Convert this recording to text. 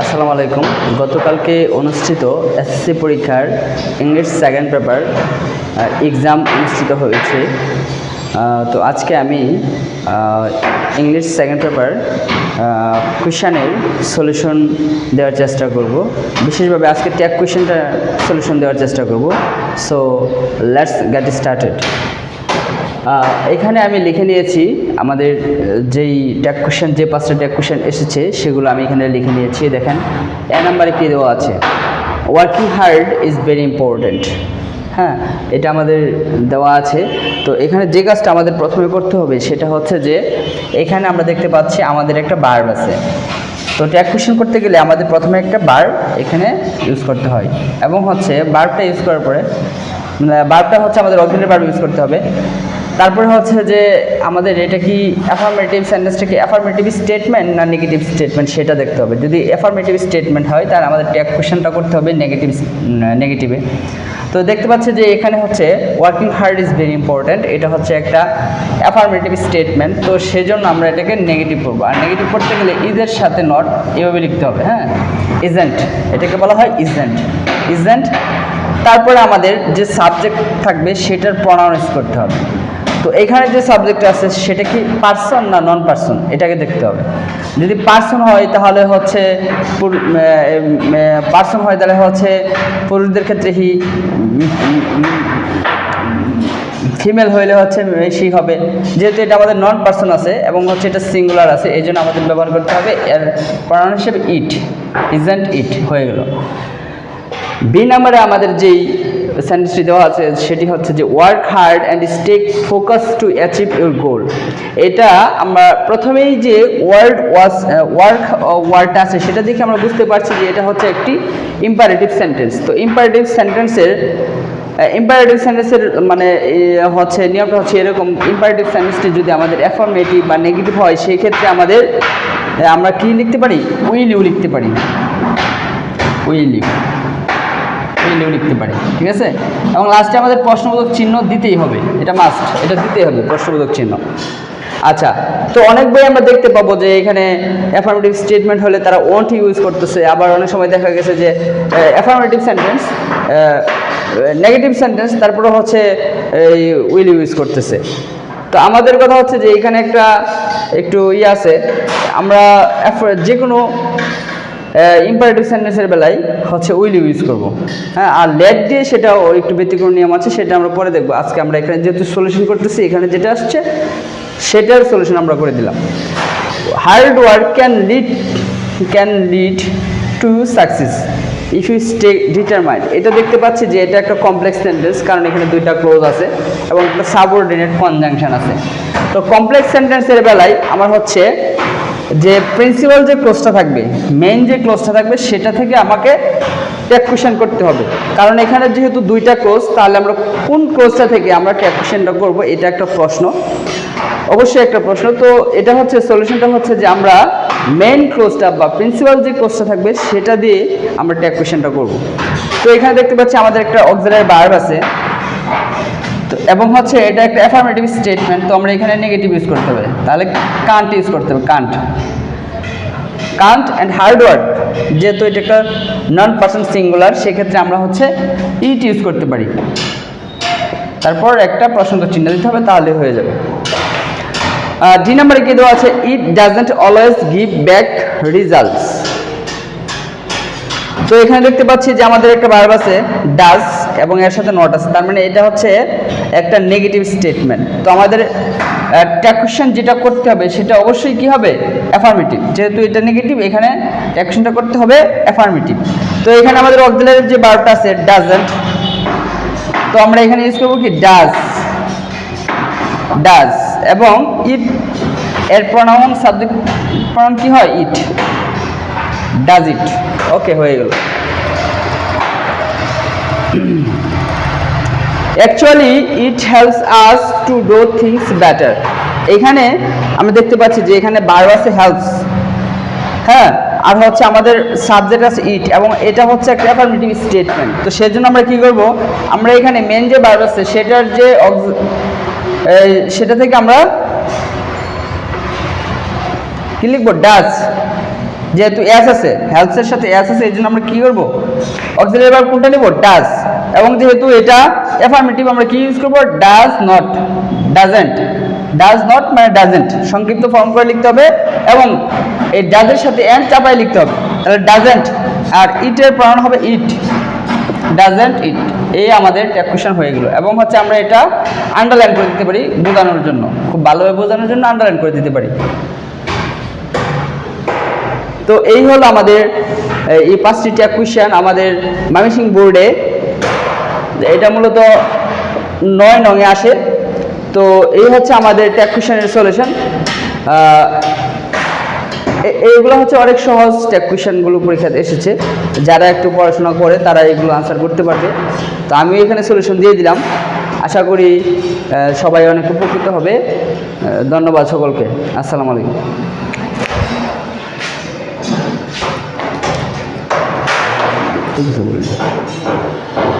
আসসালামু আলাইকুম। গতকালকে অনুষ্ঠিত এসএসসি পরীক্ষার ইংলিশ সেকেন্ড পেপার এক্সাম অনুষ্ঠিত হয়েছে। তো আজকে আমি ইংলিশ সেকেন্ড পেপার কোয়েশানের সলিউশন দেওয়ার চেষ্টা করব। বিশেষভাবে আজকে ট্যাগ কোয়েশনটা সলিউশন দেওয়ার চেষ্টা করব। সো লেটস গেট স্টার্টেড এখানে আমি লিখে নিয়েছি, আমাদের যেই ট্যাগ কোশ্চেন যে পাঁচটা ট্যাগ কোশ্চেন এসেছে, সেগুলো আমি এখানে লিখে নিয়েছি, দেখেন এ নাম্বারে কী দেওয়া আছে? Working hard is very important হ্যাঁ এটা আমাদের দেওয়া আছে। তো এখানে যে কাজটা আমাদের প্রথমে করতে হবে, সেটা হচ্ছে যে, এখানে আমরা দেখতে পাচ্ছি আমাদের একটা বার্ব আছে। তো ট্যাগ কোশ্চেন করতে গেলে আমাদের প্রথমে একটা বার এখানে ইউজ করতে হয়। এবং হচ্ছে বার্বটা ইউজ করার পরে বার্বটা হচ্ছে আমাদের অক্সিলারি বার্ব ইউজ করতে হবে। তারপরে হচ্ছে যে আমাদের এটা কি অ্যাফার্মেটিভ সেন্টেন্সটা কি অ্যাফার্মেটিভ স্টেটমেন্ট না নেগেটিভ স্টেটমেন্ট সেটা দেখতে হবে। যদি অ্যাফার্মেটিভ স্টেটমেন্ট হয়, তাহলে আমাদের ট্যাগ কোশ্চেনটা করতে হবে নেগেটিভ নেগেটিভে তো দেখতে পাচ্ছি যে এখানে হচ্ছে working hard is very important এটা হচ্ছে একটা অ্যাফার্মেটিভ স্টেটমেন্ট তো সেজন্য আমরা এটাকে নেগেটিভ করব আর নেগেটিভ করতে গেলে ইজের সাথে নট এভাবে লিখতে হবে হ্যাঁ? ইজেন্ট এটাকে বলা হয় ইজেন্ট ইজেন্ট তারপরে আমাদের যে সাবজেক্ট থাকবে, সেটার প্রনাউন্স করতে হবে। তো এখানে যে সাবজেক্ট আছে সেটা কি পার্সন না নন পার্সন এটাকে দেখতে হবে। যদি পার্সন হয় তাহলে হচ্ছে পার্সন হয় তাহলে হচ্ছে পুরুষদের ক্ষেত্রে হি ফিমেল হইলে হচ্ছে সি হবে। যেহেতু এটা আমাদের নন পার্সন আছে এবং হচ্ছে এটা সিঙ্গুলার আছে, এই জন্য আমাদের ব্যবহার করতে হবে। এর হিসেবে ইট ইজেন্ট ইট হয়ে গেল। বি নাম্বারে আমাদের যেই সেন্টেন্সটি দেওয়া আছে, সেটি হচ্ছে যে work hard and stay focus to achieve your goal এটা আমরা প্রথমেই যে ওয়ার্ড ওয়াস ওয়ার্ক ওয়ার্ডটা আছে, সেটা দেখে আমরা বুঝতে পারছি যে এটা হচ্ছে একটি ইম্পারেটিভ সেন্টেন্স তো ইম্পারেটিভ সেন্টেন্সের ইম্পারেটিভ সেন্টেন্সের মানে হচ্ছে, নিয়মটা হচ্ছে এরকম। ইম্পারেটিভ সেন্টেন্সটি যদি আমাদের অ্যাফার্মেটিভ বা নেগেটিভ হয় সেই ক্ষেত্রে আমাদের আমরা কি লিখতে পারি? উইল ইউ লিখতে পারি। উইল ইউ উইলেও লিখতে পারি ঠিক আছে? এবং লাস্টে আমাদের প্রশ্নবোধক চিহ্ন দিতেই হবে, এটা মাস্ট এটা দিতেই হবে, প্রশ্নবোধক চিহ্ন। আচ্ছা তো অনেক বই আমরা দেখতে পাবো যে এখানে অ্যাফার্মেটিভ স্টেটমেন্ট হলে তারা ওন্ট ইউজ করতেছে, আবার অনেক সময় দেখা গেছে যে অ্যাফার্মেটিভ সেন্টেন্স নেগেটিভ সেন্টেন্স তারপরে হচ্ছে এই উইল ইউজ করতেছে। তো আমাদের কথা হচ্ছে যে এখানে একটা একটু ইয়ে আছে, আমরা যে কোনো ইম্পারেটিভ সেন্টেন্সের বেলায় হচ্ছে উইল ইউজ করব। হ্যাঁ আর লেট দিয়ে সেটাও একটু ব্যতিক্রম নিয়ম আছে, সেটা আমরা পরে দেখব। আজকে আমরা এখানে যেহেতু সলিউশন করতেছি, এখানে যেটা আসছে, সেটার সলিউশন আমরা করে দিলাম। Hard work can lead can lead to success if you stay determined এটা দেখতে পাচ্ছি যে এটা একটা কমপ্লেক্স সেন্টেন্স কারণ এখানে দুইটা ক্লোজ আছে এবং একটা সাবঅর্ডিনেট কনজাংশন আছে। তো কমপ্লেক্স সেন্টেন্সের বেলায় আমার হচ্ছে যে প্রিন্সিপাল যে ক্লোজটা থাকবে মেইন যে ক্লোজটা থাকবে, সেটা থেকে আমাকে ট্যাগ কোশ্চেন করতে হবে। কারণ এখানে যেহেতু দুইটা ক্লোজ তাহলে আমরা কোন ক্লোজটা থেকে আমরা ট্যাগ কোশ্চেনটা করব, এটা একটা প্রশ্ন। অবশ্যই একটা প্রশ্ন। তো এটা হচ্ছে সলিউশনটা হচ্ছে যে আমরা মেইন ক্লোজটা বা প্রিন্সিপাল যে ক্লোজটা থাকবে, সেটা দিয়ে আমরা ট্যাগ কোশ্চেনটা করব। তো এখানে দেখতে পাচ্ছি আমাদের একটা অক্সিলারি বার্ব আছে। তো, এবং হচ্ছে এটা একটা অ্যাফার্মেটিভ স্টেটমেন্ট তো আমরা এখানে নেগেটিভ ইউজ করতে হবে তাহলে কান্ট ইউজ করতে হবে can't can't and hard work যেহেতু এটা একটা নন পার্সন সিঙ্গুলার সেক্ষেত্রে আমরা হচ্ছে ইট ইউজ করতে পারি। তারপর একটা প্রশ্ন চিহ্ন দিতে হবে, তাহলে হয়ে যাবে। ডি নাম্বারে কি দেওয়া আছে? It doesn't always give back results তো এখানে দেখতে পাচ্ছি যে আমাদের একটা ভার্ব আছে ডাজ এবং এর সাথে নট আছে। তার মানে এটা হচ্ছে একটা নেগেটিভ স্টেটমেন্ট তো আমাদের ট্যাকুশন যেটা করতে হবে, সেটা অবশ্যই কি হবে? অ্যাফার্মেটিভ যেহেতু এটা নেগেটিভ এখানে ট্যাকুশনটা করতে হবে অ্যাফার্মেটিভ তো এখানে আমাদের অক্সিলারি যে বারোটা আছে ডাজেন্ট তো আমরা এখানে ইউজ করব কি? ডাজ ডাজ এবং ইট এর প্রনাউন সাবজেক্ট প্রনাউন কি হয়? ইট ডাজ ইট ওকে হয়ে গেল। Actually it helps us to do things better এখানে আমরা দেখতে পাচ্ছি যে এখানে বারো আছে হেল্পস হ্যাঁ আর হচ্ছে আমাদের সাবজেক্ট আছে ইট এবং এটা হচ্ছে একটা অ্যাফার্মেটিভ স্টেটমেন্ট তো সেজন্য আমরা কি করব? আমরা এখানে মেন যে বার্ব আছে, সেটার যে সেটা থেকে আমরা কি লিখব? ডাস যেহেতু এস আছে হেলথের সাথে এস আছে এই জন্য আমরা কি করব? অক্সিলারি ভার্ব কোনটা নেব? ডাজ এবং যেহেতু এটা অ্যাফার্মেটিভ আমরা কি ইউজ করব? Does not doesn't does not মানে ডাজেন্ট সংক্ষিপ্ত ফর্ম করে লিখতে হবে এবং এই ডাজের সাথে এন চাপাই লিখতে হবে। তাহলে ডাজেন্ট আর ইটের প্রণাম হবে ইট ডাজেন্ট ইট এই আমাদের ট্যাকুশন হয়ে গেল। এবং হচ্ছে আমরা এটা আন্ডারলাইন করে দিতে পারি বোঝানোর জন্য, খুব ভালোভাবে বোঝানোর জন্য আন্ডারলাইন করে দিতে পারি। তো এই হলো আমাদের, এই পাঁচটি ট্যাগ কুয়েশন আমাদের মামিসিং বোর্ডে এটা মূলত নয় নঙে আসে। তো এই হচ্ছে আমাদের ট্যাগ কুয়েশনের সলিউশন। এইগুলো হচ্ছে অনেক সহজ ট্যাগ কুয়েশনগুলো পরীক্ষাতে এসেছে। যারা একটু পড়াশোনা করে তারা এগুলো আনসার করতে পারবে। তো আমি এখানে সলিউশন দিয়ে দিলাম। আশা করি সবাই অনেক উপকৃত হবে। ধন্যবাদ সকলকে। আসসালামু আলাইকুম। ঠিক আছে।